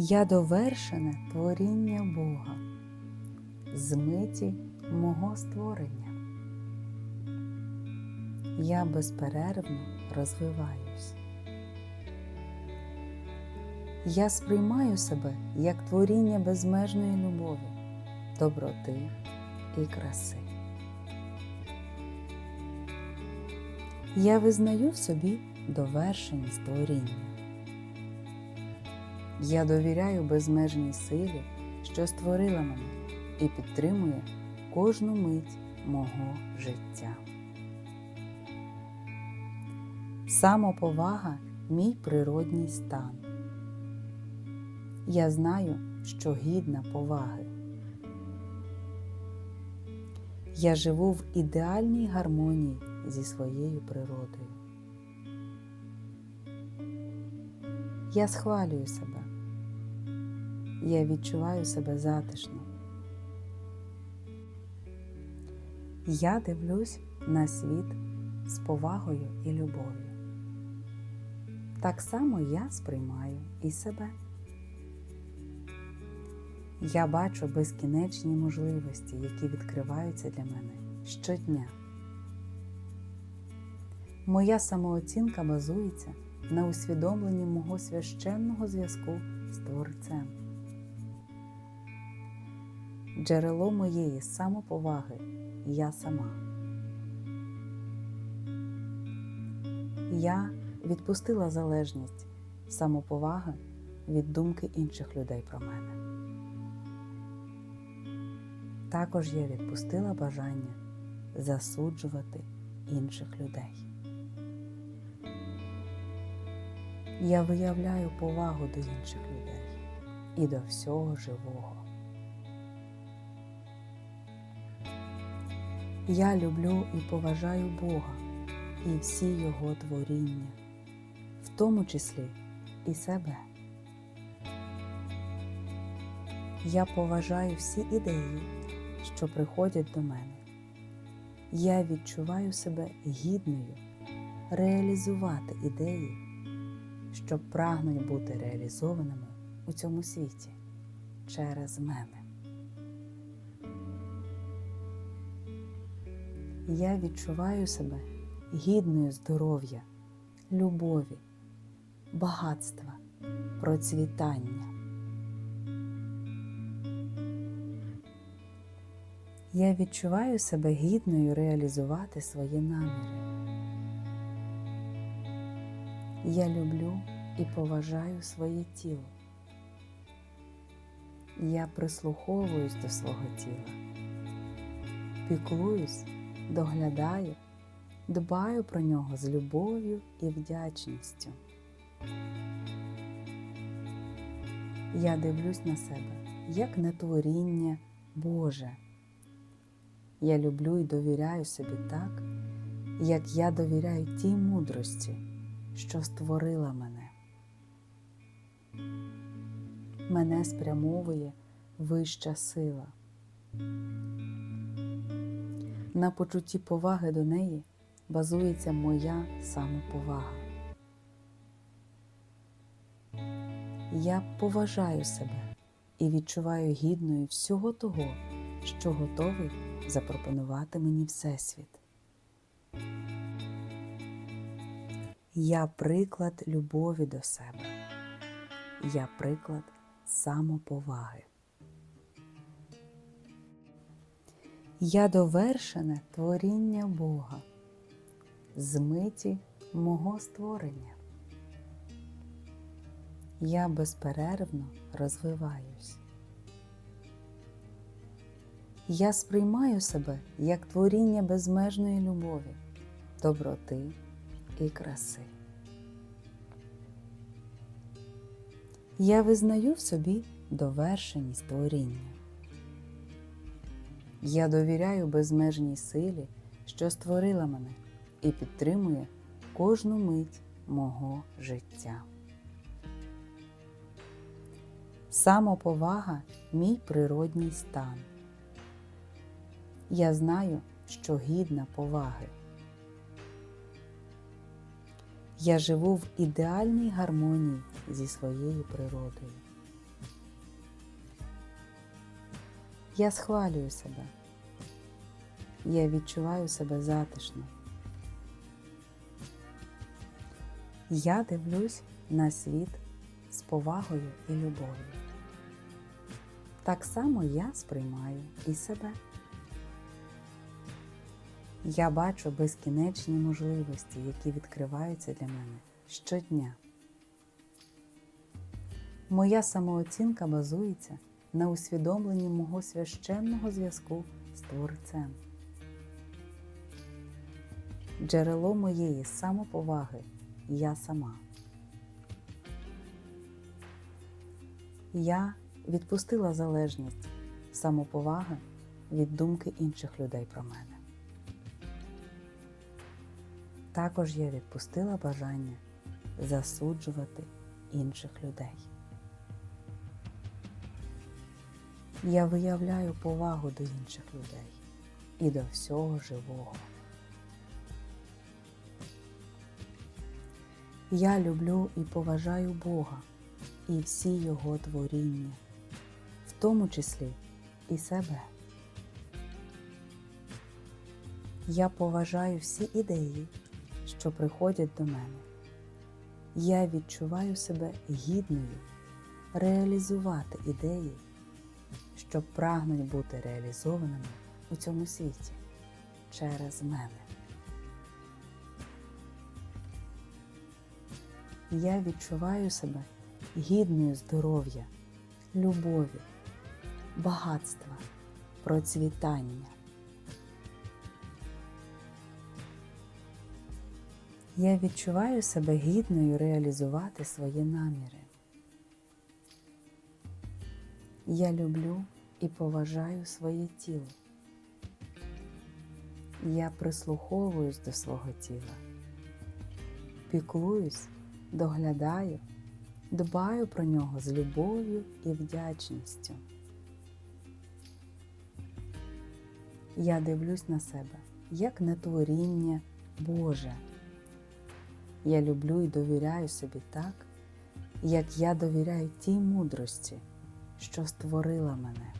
Я довершене творіння Бога, змиті мого створення. Я безперервно розвиваюсь. Я сприймаю себе як творіння безмежної любові, доброти і краси. Я визнаю в собі довершеність творіння. Я довіряю безмежній силі, що створила мене і підтримує кожну мить мого життя. Самоповага мій природній стан. Я знаю, що гідна поваги. Я живу в ідеальній гармонії зі своєю природою. Я схвалюю себе. Я відчуваю себе затишно. Я дивлюсь на світ з повагою і любов'ю. Так само я сприймаю і себе. Я бачу безкінечні можливості, які відкриваються для мене щодня. Моя самооцінка базується на усвідомленні мого священного зв'язку з Творцем. Джерело моєї самоповаги я сама. Я відпустила залежність самоповаги від думки інших людей про мене. Також я відпустила бажання засуджувати інших людей. Я виявляю повагу до інших людей і до всього живого. Я люблю і поважаю Бога і всі Його творіння, в тому числі і себе. Я поважаю всі ідеї, що приходять до мене. Я відчуваю себе гідною реалізувати ідеї, що прагнуть бути реалізованими у цьому світі через мене. Я відчуваю себе гідною здоров'я, любові, багатства, процвітання. Я відчуваю себе гідною реалізувати свої наміри. Я люблю і поважаю своє тіло. Я прислуховуюсь до свого тіла, піклуюсь, доглядаю, дбаю про нього з любов'ю і вдячністю. Я дивлюсь на себе як на творіння Боже. Я люблю і довіряю собі так, як я довіряю тій мудрості, що створила мене. Мене спрямовує вища сила. На почутті поваги до неї базується моя самоповага. Я поважаю себе і відчуваю гідною всього того, що готовий запропонувати мені Всесвіт. Я приклад любові до себе. Я приклад самоповаги. Я довершене творіння Бога, змиті мого створення. Я безперервно розвиваюсь. Я сприймаю себе як творіння безмежної любові, доброти і краси. Я визнаю в собі довершеність творіння. Я довіряю безмежній силі, що створила мене і підтримує кожну мить мого життя. Самоповага мій природній стан. Я знаю, що гідна поваги. Я живу в ідеальній гармонії зі своєю природою. Я схвалюю себе. Я відчуваю себе затишно. Я дивлюсь на світ з повагою і любов'ю. Так само я сприймаю і себе. Я бачу безкінечні можливості, які відкриваються для мене щодня. Моя самооцінка базується на усвідомленні мого священного зв'язку з Творцем. Джерело моєї самоповаги я сама. Я відпустила залежність самоповаги від думки інших людей про мене. Також я відпустила бажання засуджувати інших людей. Я виявляю повагу до інших людей і до всього живого. Я люблю і поважаю Бога і всі Його творіння, в тому числі і себе. Я поважаю всі ідеї, що приходять до мене. Я відчуваю себе гідною реалізувати ідеї, що прагнуть бути реалізованими у цьому світі через мене. Я відчуваю себе гідною здоров'я, любові, багатства, процвітання. Я відчуваю себе гідною реалізувати свої наміри. Я люблю і поважаю своє тіло. Я прислуховуюсь до свого тіла, піклуюсь, доглядаю, дбаю про нього з любов'ю і вдячністю. Я дивлюсь на себе як на творіння Боже. Я люблю і довіряю собі так, як я довіряю тій мудрості, що створила мене.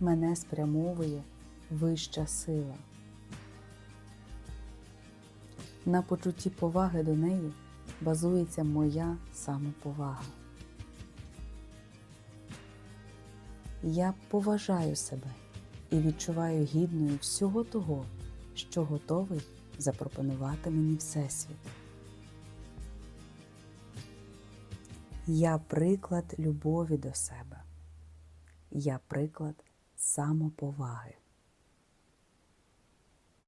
Мене спрямовує вища сила. На почутті поваги до неї базується моя самоповага. Я поважаю себе і відчуваю гідною всього того, що готовий запропонувати мені Всесвіт. Я приклад любові до себе. Я приклад самоповаги.